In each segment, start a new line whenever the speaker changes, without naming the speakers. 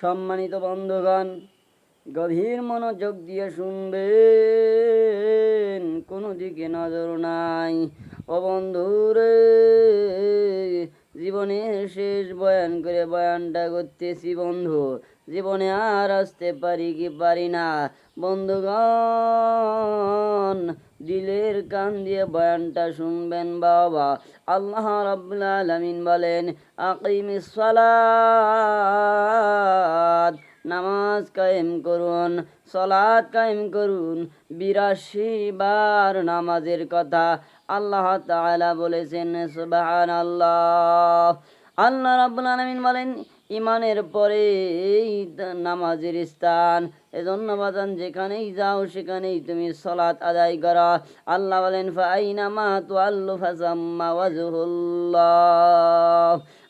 সম্মানিত বন্ধুগণ গভীর মনোযোগ দিয়ে শুনবেন কোনো দিকে নজর নাই। ও বন্ধুরে জীবনের শেষ বয়ান করে বয়ানটা করতেছি, বন্ধু। জীবনে আর আসতে পারি কি পারি না? বন্ধুগণ, দিলের কান দিয়ে বয়ানটা শুনবেন বাবা। আল্লাহ রাব্বুল আলামিন বলেন, আকিমিস সালাত। নামাজ কায়েম করুন সলাদ কায়েম করুন বিরাশি বার নামাজের কথা আল্লাহ তাআলা বলেছেন সুবহান আল্লাহ আল্লাহ রাব্বুল আলামিন বলেন ইমানের পরে এই নামাজের স্থান, এজন্য বাজান যেখানেই যাও সেখানেই তুমি সলাৎ আদায় করো। আল্লাহ বলেন ফাইনা মা তু আল্লু ফাসাম্মা ওয়াজহুল্লাহ।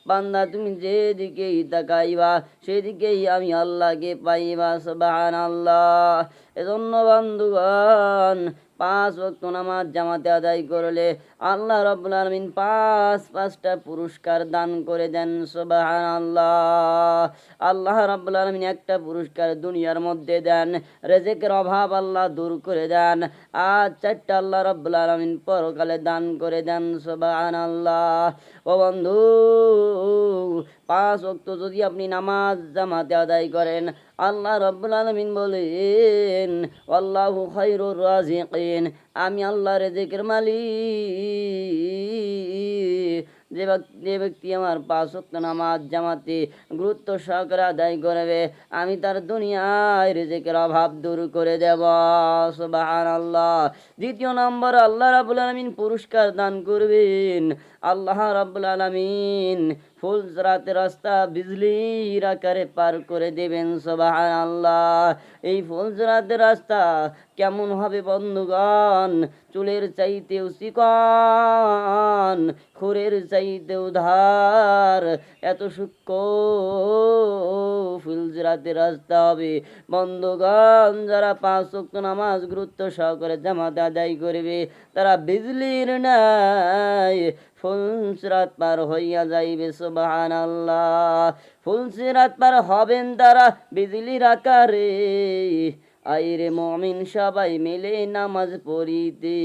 বান্দা তুমি যেদিকেই তাকাইবা সেদিকেই আমি আল্লাহকে পাইবা সুবহান আল্লাহ এজন্য বন্ধুগণ পাঁচ ওয়াক্ত নামাজ জামাতে আদায় করলে আল্লাহ রব্বুল আলমিন পাঁচ, পাঁচটা পুরস্কার দান করে দেন সুবাহান আল্লাহ আল্লাহ রব্বুল আলমিন একটা পুরস্কার দুনিয়ার মধ্যে দেন, রেজেকের অভাব আল্লাহ দূর করে দেন, আর চারটা আল্লাহ রব্বুল আলমিন পরকালে দান করে দেন সুবাহান আল্লাহ ও বন্ধু পাঁচ ওয়াক্ত যদি আপনি নামাজ জামাতে আদায় করেন, আল্লাহ রব্বুল আলমিন বলেন, আল্লাহু খাইরুর রাজিকিন। আমি আল্লাহ রেজেকের মালিক। যে যে ব্যক্তি আমার পাঁচ ওয়াক্ত নামাজ জামাতে গুরুত্ব সহকারে আদায় করবে, আমি তার দুনিয়ায় রেজেকের অভাব দূর করে দেব। সুবাহান আল্লাহ দ্বিতীয় নম্বর, আল্লাহ রাবুল আলমিন পুরস্কার দান করবেন। আল্লাহ রাবুল আলমিন ফুল রাতে রাস্তা বিজলির আকারে পার করে দেবেন সবাহান আল্লাহ এই ফুল রাতের রাস্তা কেমন হবে বন্ধুগণ? চুলের চাইতেও চিকন, খুরের চাইতেও ধার। এত সূক্ষ্ম ফুলজরাতে রাস্তা হবে। বন্ধুগণ, যারা পাঁচ ওয়াক্ত নামাজ গুরুত্ব সহকারে জামাত আদায় করবে, তারা বিজলির নাই ফুলসিরাত পার হইয়া যাইবে সুবহান আল্লাহ ফুলসিরাত পার হবেন তারা বিজলির আকারে। আইরে মমিন সবাই মিলে নামাজ পড়িতে।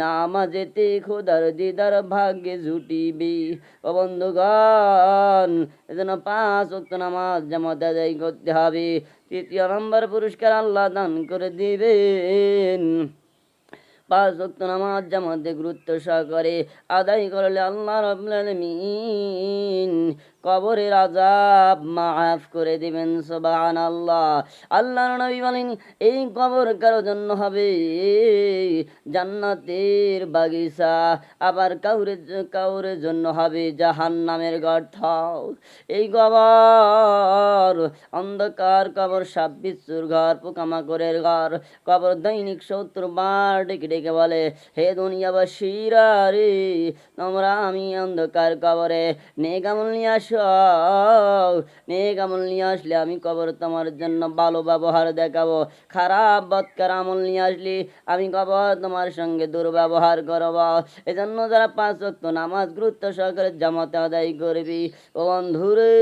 নামাজেতে খোদার দিদার ভাগ্যে জুটিবি। ও বন্ধুগণ এজন্য পাঁচ ওয়াক্ত নামাজ জামাত আদায় করতে হবে। তৃতীয় নম্বর পুরস্কার আল্লাহ দান করে দিবেন। পাঁচ ওয়াক্ত নামাজ জামাতে গুরুত্ব সহকারে আদায় করলে আল্লাহ রাব্বুল আলামিন কবরের আজাব মাফ করে দিবেন, সুবহানাল্লাহ। আল্লাহর নবী বলেন, এই কবর কারও জন্য হবে? জান্নাতের বাগিচা আবার কাউরে কাউরের জন্য হবে জাহান্নামের গর্ত। এই কবর অন্ধকার কবর সাপ বিচ্ছুর ঘর, পোকামাকড়ের ঘর। কবর দৈনিক সত্তর বার ডেকে ডেকে বলে, হে দুনিয়াবাসীরা রে, তোমরা আমি অন্ধকার কবরে নেকামল নিয়ে আসো নেকামল নিয়ে আসলে আমি কবর তোমার জন্য ভালো ব্যবহার দেখাবো। খারাপ, বৎকার আমল নিয়ে আসলে আমি কবর তোমার সঙ্গে দুর্ব্যবহার করব। এজন্য যারা পাঁচ ওয়াক্ত নামাজ গুরুত্ব সহকারে জামাতে আদায় করবি, ও বন্ধুরে,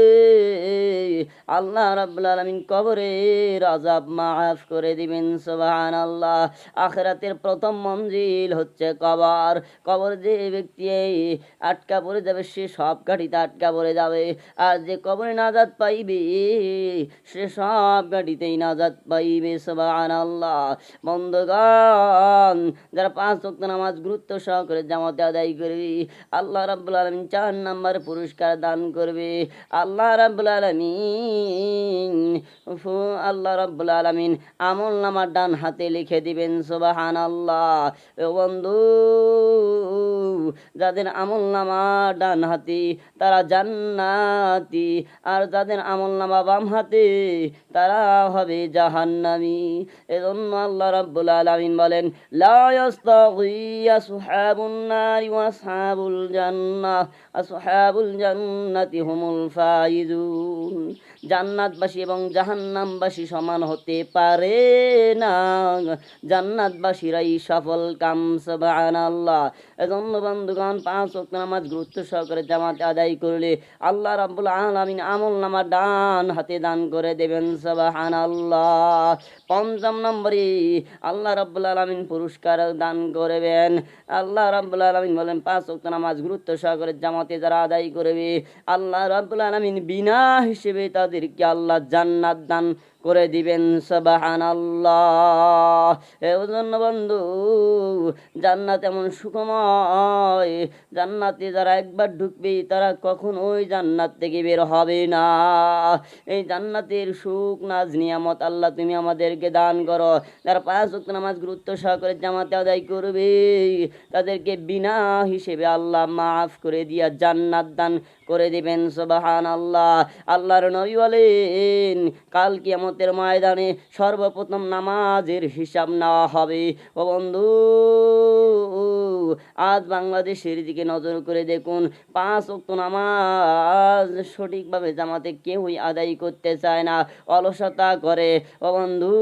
আল্লাহ রাব্বুল আলামিন কবরে আজাব মাফ করে দিবেন, সুবহানাল্লাহ। আখিরাতের প্রথম মঞ্জিল হচ্ছে কবর। কবর যে ব্যক্তি আটকা পড়ে যাবে, সে সব গাড়িতে আটকা পড়ে যাবে। আর যে কবরে নাজাত পাইবে। সে সব গাড়িতেই নাজাত পাইবে, সুবহানাল্লাহ। বন্ধুগণ, যারা পাঁচ ওয়াক্ত নামাজ গুরুত্ব সহকারে জামাতে আদায় করবে আল্লাহ রাব্বুল আলামিন চার নাম্বার পুরস্কার দান করবে। আল্লাহ রাব্বুল আলমিন আল্লাহ রাব্বুল আলামিন আমল নামার ডান হাতে লিখে দিবেন, সুবহানাল্লাহ। আল্লাহ বন্ধু, যাদের আমল নামা ডান হাতে, তারা জান্নাতি আর যাদের আমল নামা বাম হাতে, তারা হবে জাহান্নামি। এজন্য আল্লাহ রাব্বুল আলামিন বলেন, লা ইয়াস্তাগি আসহাবুন নারি ওয়া আসহাবুল জান্নাহ আসহাবুল জান্নাতি হুমুল ফাইজুন। জান্নাতবাসী এবং জাহান্নামবাসী সমান হতে পারে না। জান্নাতবাসীরাই সফল, কাম সুবহানাল্লাহ। এজন্য বন্ধুগণ, পাঁচ ওয়াক্ত নামাজ গুরুত্ব সহকারে জামাতে আদায় করলে আল্লাহ রাব্বুল আলামিন আমল নামা ডান হাতে দান করে দেবেন সবাহান আল্লাহ পঞ্চম নম্বরে আল্লাহ রাব্বুল আলামিন পুরস্কার দান করবেন। আল্লাহ রাব্বুল আলামিন বলেন, পাঁচ ওয়াক্ত নামাজ গুরুত্ব সহকারে জামাতে যারা আদায় করবে, আল্লাহ রাব্বুল আলামিন বিনা হিসেবে তাদেরকে আল্লাহ জান্নাত দান করে দিবেন, সুবহানাল্লাহ। এর জন্য বন্ধু, জান্নাত এমন সুখময়, জান্নাতে যারা একবার ঢুকবে, তারা কখন ওই জান্নাত থেকে বের হবে না। এই জান্নাতের সুখ, নাজ, নিয়ামত আল্লাহ তুমি আমাদেরকে দান করো। যারা পাঁচ ওয়াক্ত নামাজ গুরুত্ব সহকারে জামাতে আদায় করবে, তাদেরকে বিনা হিসেবে আল্লাহ মাফ করে দিয়া জান্নাত দান করে দিবেন সুবাহান আল্লাহ আল্লাহর নবী বলেন, কাল কিয়ামতের ময়দানে সর্বপ্রথম নামাজের হিসাব নেওয়া হবে। ও বন্ধু আজ বাংলাদেশের দিকে নজর করে দেখুন, পাঁচ ওয়াক্ত নামাজ সঠিকভাবে জামাতে কেউই আদায় করতে চায় না, অলসতা করে। ও বন্ধু,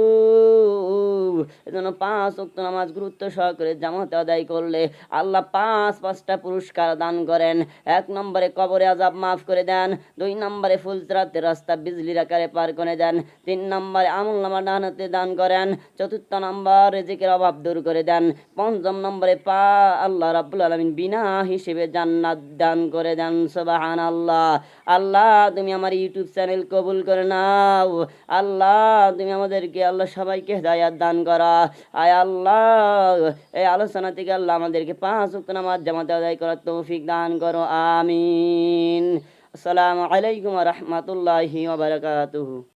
এজন্য পাঁচ ওয়াক্ত নামাজ গুরুত্ব সহকারে জামাতে আদায় করলে আল্লাহ পাঁচ, পাঁচটা পুরস্কার দান করেন। এক নম্বরে কবরে আজাব মাফ করে দেন। দুই নম্বরে ফুলসরাতে রাস্তা বিজলির আকারে পার করে দেন। তিন নম্বরে আমল নামা ডানাতে দান করেন। চতুর্থ নম্বর রেজিকের অভাব দূর করে দেন। পঞ্চম নম্বরে পা আল্লাহ রাব্বুল আলামিন বিনা হিসেবে জান্নাত দান করে দেন সুবহান আল্লাহ আল্লাহ তুমি আমার ইউটিউব চ্যানেল কবুল করে নাও। আল্লাহ, তুমি আমাদেরকে, আল্লাহ সবাইকে হেদায়াত দান করা। আয় আল্লাহ, এই আলোচনা থেকে আল্লাহ আমাদেরকে পাঁচ উক্ত নামাজ জামাতে আদায় করার তৌফিক দান করো, আমিন। আসসালামু আলাইকুম রহমতুল্লাহি